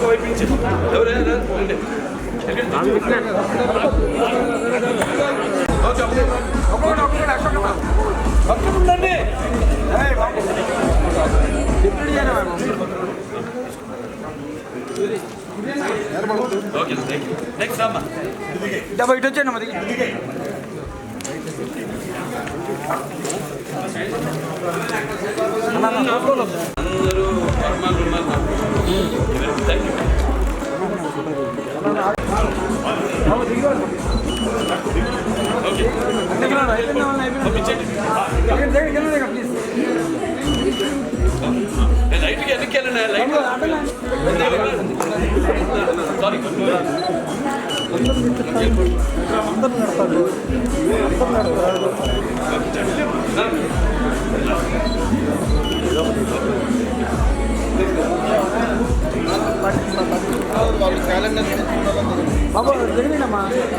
ఒకవైపు నుంచి ఎవరైనా ఉండండి డబ్బా ఇటు వచ్చాను మరి అందరూ పంపించండి ప్లీజ్ లైట్గా వెనక్కి వెళ్ళండి లైట్ సారీ బాబు జరిగినమ్మా కొంచెం వెనక్కి వెళ్ళండి లైట్కి బాబు భయ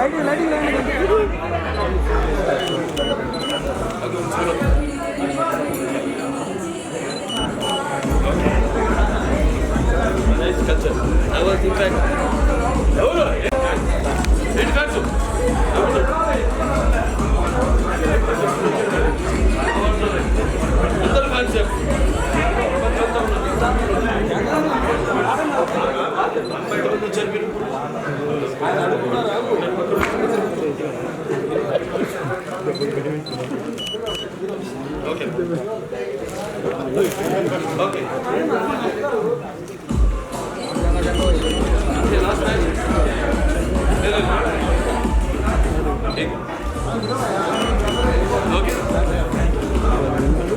lighting lighting lighting nice culture I was in fact ఎవరు okay okay last match okay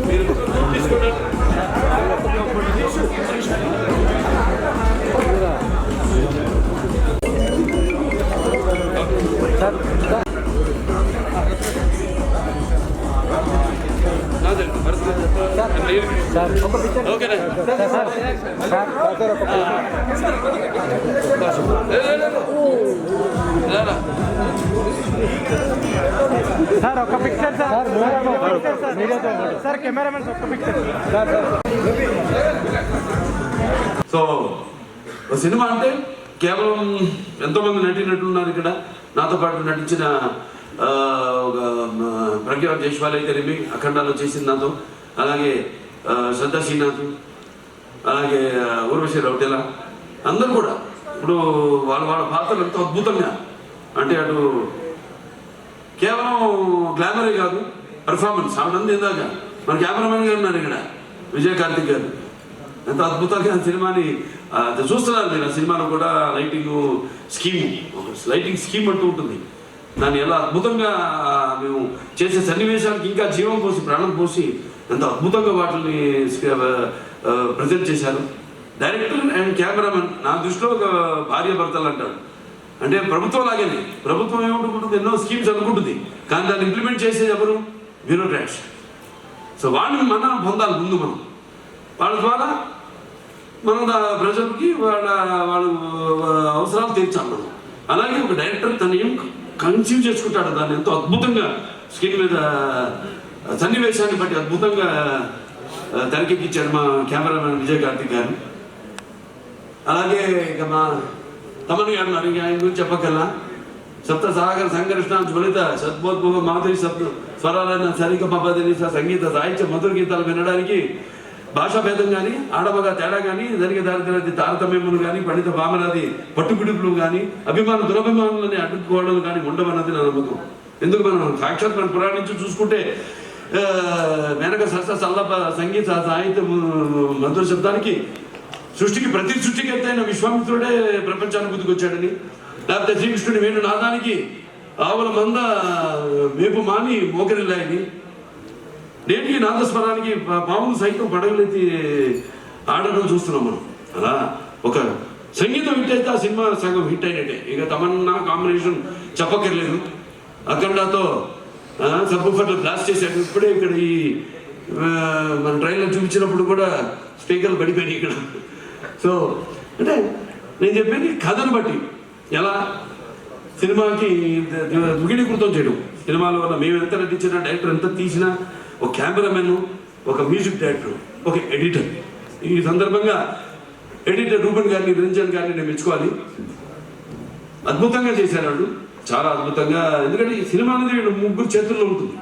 మీరు తీసుకోండి సార్ ఒక పిక్చర్ సార్ సార్ కెమెరామెన్ ఒక పిక్చర్ సో సినిమా అంటే కేవలం ఎంతోమంది నటినట్లు ఉన్నారు ఇక్కడ. నాతో పాటు నటించిన ఒక ప్రజ్ఞ జైష్వాల్ అయితేనేమి అఖండాలో చేసింది నాతో. అలాగే ఆ, శ్రద్ధా శ్రీనాథ్ అలాగే ఆ, ఊర్వశి రౌటెల అందరూ కూడా. ఇప్పుడు వాళ్ళ వాళ్ళ పాత్రలు ఎంతో అద్భుతంగా. అంటే అటు కేవలం గ్లామరే కాదు పర్ఫార్మెన్స్ ఆవిడంది ఇందాక మన కెమెరామెన్ గారు ఉన్నారు ఇక్కడ విజయ్ కార్తిక్ గారు. ఎంత అద్భుతంగా ఆ సినిమాని చూస్తున్నారు మీరు. ఆ సినిమాలో కూడా లైటింగ్ స్కీమ్ లైటింగ్ స్కీమ్ అంటూ ఉంటుంది. దాన్ని ఎలా అద్భుతంగా మేము చేసే సన్నివేశానికి ఇంకా జీవం పోసి ప్రాణం పోసి ఎంత అద్భుతంగా వాటిని ప్రజెంట్ చేశారు. డైరెక్టర్ అండ్ కెమెరామెన్ నా దృష్టిలో ఒక భార్య భర్తలు అంటారు. అంటే ప్రభుత్వం లాగానే. ప్రభుత్వం ఏమనుకుంటుంది ఎన్నో స్కీమ్స్ అనుకుంటుంది. కానీ దాన్ని ఇంప్లిమెంట్ చేసేది ఎవరు? బ్యూరోక్రాట్స్ సో వాళ్ళని మనం పొందాలి ముందు మనం. వాళ్ళ ద్వారా మనం ప్రజలకి వాళ్ళ వాళ్ళ అవసరాలు తీర్చాలి మనం. అలాగే ఒక డైరెక్టర్ తన ఏం కన్సీవ్ చేసుకుంటాడు దాన్ని. ఎంతో అద్భుతంగా స్క్రీన్ మీద సన్నివేశాన్ని బట్టి అద్భుతంగా తెరకెక్కించాడు మా కెమెరామెన్ విజయ్ కార్తిక్ గారు. అలాగే ఇక మా తమన్ గారు ఉన్నారు ఆయన గురించి చెప్పకల్లా సప్త సాగర సంఘర్షణ జ్వలిత సద్భోద్భవ మాధురి సప్త స్వరాలైన సరిగ పద్ధతి సంగీత సాహిత్య మధుర గీతాలు వినడానికి భాషా భేదం కానీ ఆడమగ తేడా కానీ జరిగే దారిద్ర్యాది తారతమ్యములు కానీ పండిత భామరాది పట్టుపిడుపులు కానీ అభిమాన దురభిమానులని అడ్డుకోవడం కానీ ఉండవన్నది నా నమ్మకం. ఎందుకు మనం సాక్షాత్ మనం పురాణించి చూసుకుంటే మేనక సరస సల్లప సంగీత సాహిత్యం మధుర శబ్దానికి సృష్టికి ప్రతి సృష్టికి ఎత్తైన విశ్వామిత్రుడే ప్రపంచానికి గుర్తుకొచ్చాడని లేకపోతే శ్రీకృష్ణుడి వేణు నాదానికి ఆవుల మంద మేపు మాని మోకరిల్లాయని నేటికి నాదస్వరానికి పా- పాములు సైతం పడగలెత్తి ఆడడం చూస్తున్నాం మనం. అలా? ఒక సంగీతం హిట్ అయితే ఆ సినిమా సగం హిట్ అయినట్టే. ఇక తమన్నా కాంబినేషన్ చెప్పక్కర్లేదు. అఖండాతో సబ్బుఫర్లు బ్లాస్ట్ చేశాడు ఇప్పుడే ఇక్కడ ఈ మన ట్రైన్లో చూపించినప్పుడు కూడా స్పీకర్లు పడిపోయినాయి ఇక్కడ. సో అంటే నేను చెప్పింది కథను బట్టి. ఎలా? సినిమాకి దుగిడీకృతం చేయడం సినిమాల వల్ల మేము ఎంత నటించినా డైరెక్టర్ ఎంత తీసినా ఒక కెమెరామెన్ ఒక మ్యూజిక్ డైరెక్టర్ ఒక ఎడిటర్. ఈ సందర్భంగా ఎడిటర్ రూపన్ గారిని నిరంజన్ గారిని నేను మెచ్చుకోవాలి. అద్భుతంగా చేశారు వాళ్ళు. చాలా అద్భుతంగా ఎందుకంటే ఈ సినిమా అనేది ముగ్గురు చేతుల్లో ఉంటుంది.